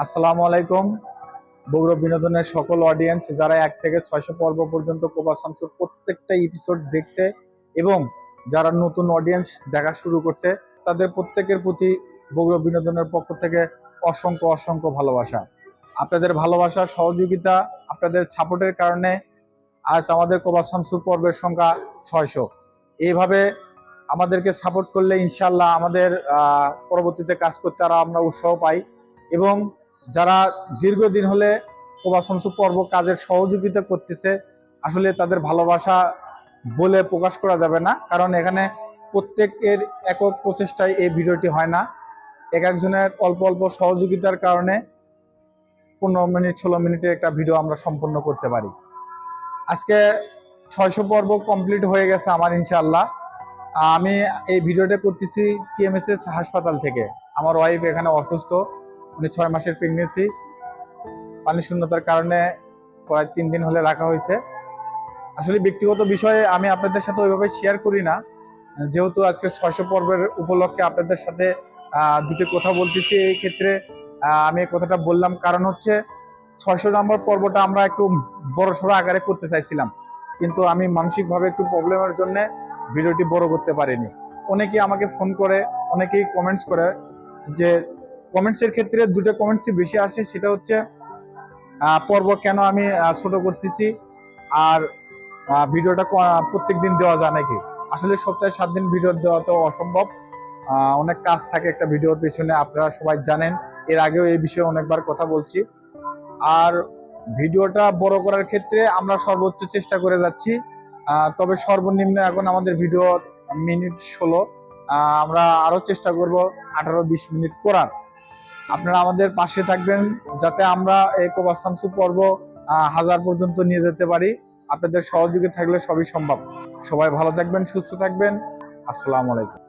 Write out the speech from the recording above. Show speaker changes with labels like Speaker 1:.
Speaker 1: আসসালামু আলাইকুম। বগুড়া বিনোদনের সকল অডিয়েন্স যারা এক থেকে ছয়শো পর্ব পর্যন্ত কোবা শামসুর প্রত্যেকটা এপিসোড দেখছে এবং যারা নতুন অডিয়েন্স দেখা শুরু করছে, তাদের প্রত্যেকের প্রতি বগুড়া বিনোদনের পক্ষ থেকে অসংখ্য অসংখ্য ভালোবাসা। আপনাদের ভালোবাসা, সহযোগিতা আপনাদের সাপোর্টের কারণে আজ আমাদের কোবা শামসুর পর্বের সংখ্যা ছয়শো। এইভাবে আমাদেরকে সাপোর্ট করলে ইনশাল্লাহ আমাদের পরবর্তীতে কাজ করতে আরও আমরা উৎসাহ পাই এবং যারা দীর্ঘদিন হলে শামসু পর্ব কাজের সহযোগিতা করতেছে, আসলে তাদের ভালোবাসা বলে প্রকাশ করা যাবে না, কারণ এখানে প্রত্যেকের একক প্রচেষ্টায় এই ভিডিওটি হয় না। এক একজনের অল্প অল্প সহযোগিতার কারণে পনেরো মিনিট, ষোলো মিনিটের একটা ভিডিও আমরা সম্পন্ন করতে পারি। আজকে ছয়শো পর্ব কমপ্লিট হয়ে গেছে আমার, ইনশাআল্লাহ। আমি এই ভিডিওটা করতেছি টিএমএসএস হাসপাতাল থেকে। আমার ওয়াইফ এখানে অসুস্থ। উনি ছয় মাসের প্রেগনেন্সি পানি শূন্যতার কারণে প্রায় তিন দিন হলে রাখা হয়েছে। আসলে ব্যক্তিগত বিষয়ে আমি আপনাদের সাথে ওইভাবে শেয়ার করি না। যেহেতু আজকে ছয়শো পর্বের উপলক্ষে আপনাদের সাথে দুটো কথা বলতেছি এই ক্ষেত্রে আমি কথাটা বললাম। কারণ হচ্ছে ছয়শো নম্বর পর্বটা আমরা একটু বড় সড়ো আকারে করতে চাইছিলাম। কিন্তু আমি মানসিকভাবে একটু প্রবলেমের জন্য ভিডিওটি বড় করতে পারিনি। অনেকেই আমাকে ফোন করে, অনেকেই কমেন্টস করে যে কমেন্টসের ক্ষেত্রে দুটো কমেন্টসই বেশি আসে, সেটা হচ্ছে পর্ব কেন আমি ছোট করতেছি আর ভিডিওটা প্রত্যেক দিন দেওয়া যায় নাকি? আসলে সপ্তাহে সাত দিন ভিডিও দেওয়া তো অসম্ভব। অনেক কাজ থাকে একটা ভিডিওর পেছনে, আপনারা সবাই জানেন। এর আগেও এই বিষয়ে অনেকবার কথা বলছি। আর ভিডিওটা বড় করার ক্ষেত্রে আমরা সর্বোচ্চ চেষ্টা করে যাচ্ছি। তবে সর্বনিম্ন এখন আমাদের ভিডিও মিনিট ষোলো। আমরা আরও চেষ্টা করব আঠারো বিশ মিনিট করার। আপনারা আমাদের পাশে থাকবেন যাতে আমরা এই কোবা শামসু পর্ব হাজার পর্যন্ত নিয়ে যেতে পারি। আপনাদের সহযোগী থাকলে সবই সম্ভব। সবাই ভালো থাকবেন, সুস্থ থাকবেন। আসসালামু আলাইকুম।